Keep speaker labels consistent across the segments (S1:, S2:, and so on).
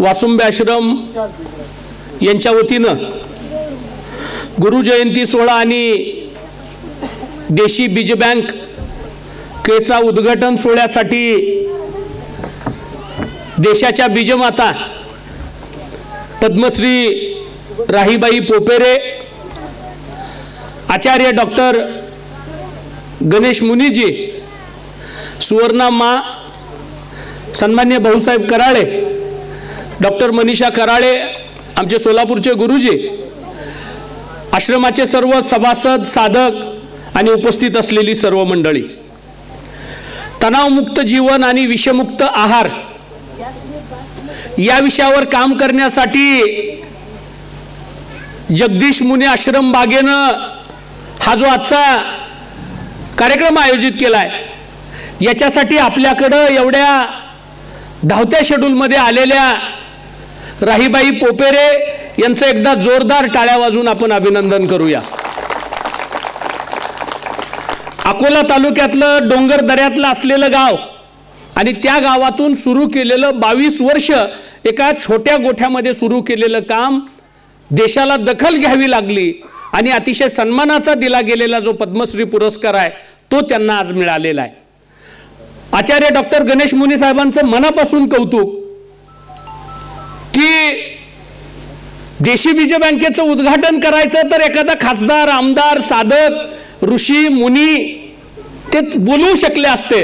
S1: वासुंबे आश्रम यांच्या वतीनं गुरु जयंती सोहळा आणि देशी बीज बँक केचा उद्घाटन सोहळ्यासाठी देशाच्या बीजमाता पद्मश्री राहीबाई पोपेरे आचार्य डॉक्टर गणेश मुनीजी सुवर्णा मा सन्मान्य भाऊसाहेब कराळे डॉक्टर मनीषा कराळे आमचे सोलापूरचे गुरुजी आश्रमाचे सर्व सभासद साधक आणि उपस्थित असलेली सर्व मंडळी. तणावमुक्त जीवन आणि विषमुक्त आहार या विषयावर काम करण्यासाठी जगदीश मुने आश्रम बागेनं हा जो आजचा कार्यक्रम आयोजित केला आहे याच्यासाठी आपल्याकडं एवढ्या धावत्या शेड्यूलमध्ये आलेल्या राहीबाई पोपेरे यांचं एकदा जोरदार टाळ्या वाजून आपण अभिनंदन करूया. अकोला तालुक्यातलं डोंगर दऱ्यातलं असलेलं गाव आणि त्या गावातून सुरू केलेलं बावीस वर्ष एका छोट्या गोठ्यामध्ये सुरू केलेलं काम देशाला दखल घ्यावी लागली आणि अतिशय सन्मानाचा दिला गेलेला जो पद्मश्री पुरस्कार आहे तो त्यांना आज मिळालेला आहे. आचार्य डॉक्टर गणेश मुनी साहेबांचं मनापासून कौतुक की देशी बीज बँकेचं उद्घाटन करायचं तर एखादा खासदार आमदार साधक ऋषी मुनी ते बोलवू शकले असते.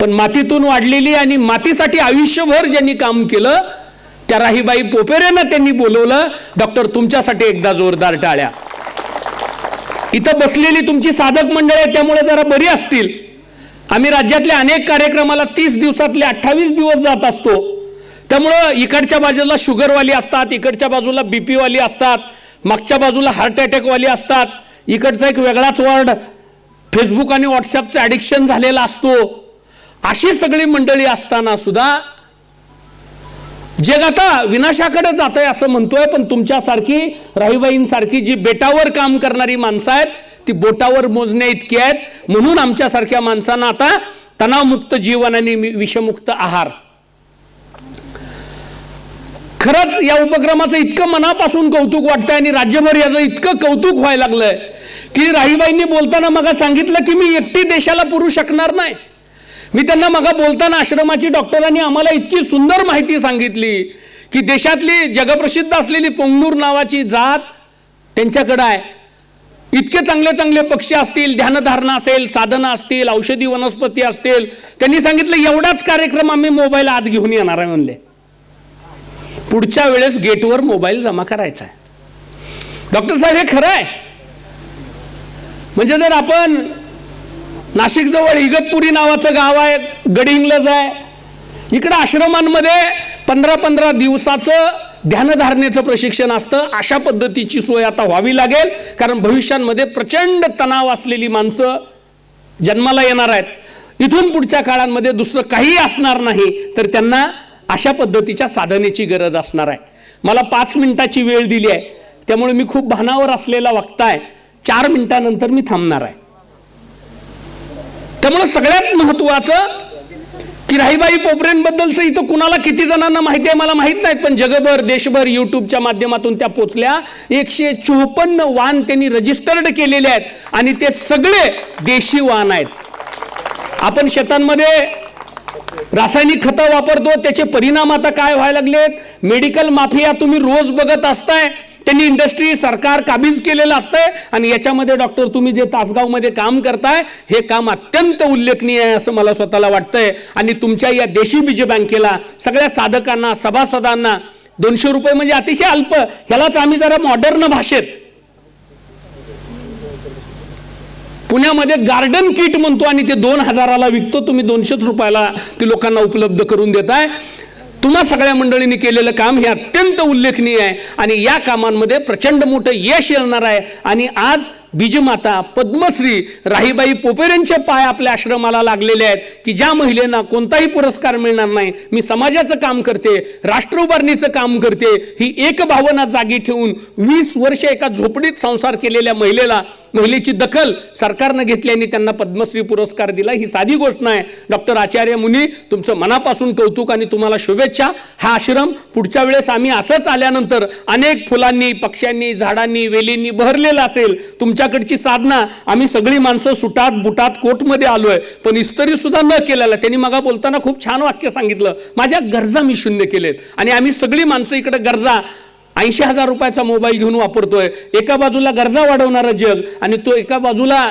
S1: पण मातीतून वाढलेली आणि मातीसाठी आयुष्यभर ज्यांनी काम केलं त्या राहीबाई पोपेरेंना त्यांनी बोलवलं डॉक्टर तुमच्यासाठी एकदा जोरदार टाळ्या. इथं बसलेली तुमची साधक मंडळ आहे त्यामुळे जरा बरी असतील. आम्ही राज्यातल्या अनेक कार्यक्रमाला तीस दिवसातले अठ्ठावीस दिवस जात असतो. त्यामुळं इकडच्या बाजूला शुगरवाली असतात इकडच्या बाजूला बी पीवाली असतात मागच्या बाजूला हार्ट अटॅकवाली असतात. इकडचा एक वेगळाच वर्ड फेसबुक आणि व्हॉट्सअपचं ॲडिक्शन झालेला असतो. अशी सगळी मंडळी असताना सुद्धा जग आता विनाशाकडे जात आहे असं म्हणतोय पण तुमच्यासारखी राहीबाईंसारखी जी बेटावर काम करणारी माणसं आहेत ती बोटावर मोजण्या इतकी आहेत. म्हणून आमच्यासारख्या माणसांना आता तणावमुक्त जीवन आणि वि- विषमुक्त आहार. खरंच या उपक्रमाचं इतकं मनापासून कौतुक वाटतंय आणि राज्यभर याचं इतकं कौतुक व्हायला लागलंय की राहीबाईंनी बोलताना मग सांगितलं की मी एकटी देशाला पुरू शकणार नाही. मी त्यांना मग बोलताना आश्रमाची डॉक्टरांनी आम्हाला इतकी सुंदर माहिती सांगितली की देशातली जगप्रसिद्ध असलेली पोंगनूर नावाची जात त्यांच्याकडं आहे. इतके चांगले चांगले पक्षी असतील ध्यानधारणा असेल साधनं असतील औषधी वनस्पती असतील. त्यांनी सांगितलं एवढाच कार्यक्रम आम्ही मोबाईल आत घेऊन येणार आहे म्हणले. पुढच्या वेळेस गेटवर मोबाईल जमा करायचा आहे. डॉक्टर साहेब हे खरं आहे. म्हणजे जर आपण नाशिकजवळ इगतपुरी नावाचं गाव आहे गडिंग्लज आहे इकडं आश्रमांमध्ये पंधरा पंधरा दिवसाचं ध्यानधारणेचं प्रशिक्षण असतं अशा पद्धतीची सोय आता व्हावी लागेल कारण भविष्यांमध्ये प्रचंड तणाव असलेली माणसं जन्माला येणार आहेत. इथून पुढच्या काळांमध्ये दुसरं काही असणार नाही तर त्यांना अशा पद्धतीच्या साधनेची गरज असणार आहे. मला पाच मिनिटाची वेळ दिली आहे. त्यामुळे मी खूप भानावर असलेला वक्ताय चार मिनिटानंतर मी थांबणार आहे. त्यामुळे सगळ्यात महत्वाचं की राहीबाई पोपरेंबद्दलचं इथं कुणाला किती जणांना माहिती आहे मला माहीत नाहीत पण जगभर देशभर युट्यूबच्या माध्यमातून त्या पोचल्या. एकशे चोपन्न वाहन त्यांनी रजिस्टर्ड केलेले आहेत आणि ते सगळे देशी वाहन आहेत. आपण शेतांमध्ये रासायनिक खतं वापरतो त्याचे परिणाम आता काय व्हायला लागलेत? मेडिकल माफिया तुम्ही रोज बघत असताय त्यांनी इंडस्ट्री सरकार काबीज केलेलं असतंय आणि याच्यामध्ये डॉक्टर तुम्ही जे तासगावमध्ये काम करताय हे काम अत्यंत उल्लेखनीय आहे असं मला स्वतःला वाटतंय. आणि तुमच्या या देशी बीज बँकेला सगळ्या साधकांना सभासदांना दोनशे रुपये म्हणजे अतिशय अल्प ह्यालाच आम्ही जरा मॉडर्न भाषेत पुण्यामध्ये गार्डन किट म्हणतो आणि ते दोन हजाराला विकतो. तुम्ही दोनशेच रुपयाला ते लोकांना उपलब्ध करून देताय. तुम्हा सगळ्या मंडळींनी केलेलं काम हे अत्यंत उल्लेखनीय आहे. आणि या कामांमध्ये प्रचंड मोठं यश येणार आहे. आणि आज बीजमाता पद्मश्री राहीबाई पोपेरेंचे पाय आपल्या आश्रमाला लागलेले आहेत की ज्या महिलेना कोणताही पुरस्कार मिळणार नाही मी समाजाचं काम करते राष्ट्र उभारणीचं काम करते ही एक भावना जागी ठेवून वीस वर्ष एका झोपडीत संसार केलेल्या महिलेला महिलेची दखल सरकारनं घेतल्याने त्यांना पद्मश्री पुरस्कार दिला ही साधी गोष्ट नाही डॉक्टर आचार्य मुनी तुमचं मनापासून कौतुक आणि तुम्हाला शुभेच्छा. हा आश्रम पुढच्या वेळेस आम्ही असंच आल्यानंतर अनेक फुलांनी पक्ष्यांनी झाडांनी वेलींनी बहरलेला असेल. तुमच्याकडची साधना आम्ही सगळी माणसं सुटात बुटात कोटमध्ये आलोय. पण इस्तरी सुद्धा न केलेला त्यांनी मागा बोलताना खूप छान वाक्य सांगितलं. माझ्या गरजा मी शून्य केलेत. आणि आम्ही सगळी माणसं इकडे गरजा ऐंशी हजार रुपयाचा मोबाईल घेऊन वापरतोय. एका बाजूला गरजा वाढवणारं जग आणि तो एका बाजूला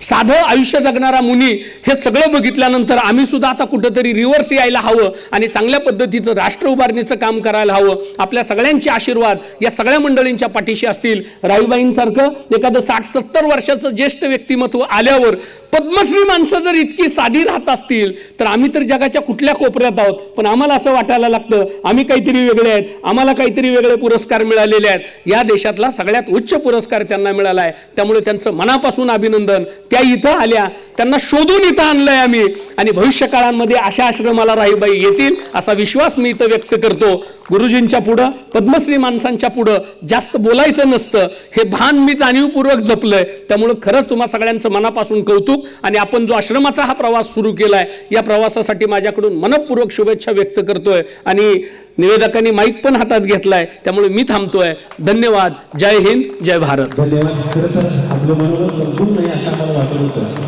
S1: साधं आयुष्य जगणारा मुनी हे सगळं बघितल्यानंतर आम्ही सुद्धा आता कुठंतरी रिव्हर्स यायला हवं आणि चांगल्या पद्धतीचं राष्ट्र उभारणीचं काम करायला हवं. आपल्या सगळ्यांचे आशीर्वाद या सगळ्या मंडळींच्या पाठीशी असतील. राहीबाईंसारखं एखादं साठ सत्तर वर्षाचं ज्येष्ठ व्यक्तिमत्व आल्यावर पद्मश्री माणसं जर इतकी साधी राहत असतील तर आम्ही तर जगाच्या कुठल्या कोपऱ्यात आहोत? पण आम्हाला असं वाटायला लागतं आम्ही काहीतरी वेगळे आहेत आम्हाला काहीतरी वेगळे पुरस्कार मिळालेले आहेत. या देशातला सगळ्यात उच्च पुरस्कार त्यांना मिळाला आहे. त्यामुळे त्यांचं मनापासून अभिनंदन. त्या इथं आल्या. त्यांना शोधून इथं आणलंय आम्ही. आणि भविष्य काळांमध्ये अशा आश्रमाला राहीबाई येतील असा विश्वास मी इथं व्यक्त करतो. गुरुजींच्या पुढं पद्मश्री माणसांच्या पुढं जास्त बोलायचं नसतं. हे भान मी जाणीवपूर्वक जपलंय. त्यामुळं खरंच तुम्हा सगळ्यांचं मनापासून कौतुक आणि आपण जो आश्रमाचा हा प्रवास सुरू केलाय या प्रवासासाठी माझ्याकडून मनपूर्वक शुभेच्छा व्यक्त करतोय. आणि निवेदकांनी माईक पण हातात घेतलाय. त्यामुळे मी थांबतोय. धन्यवाद. जय हिंद जय भारत.
S2: धन्यवाद.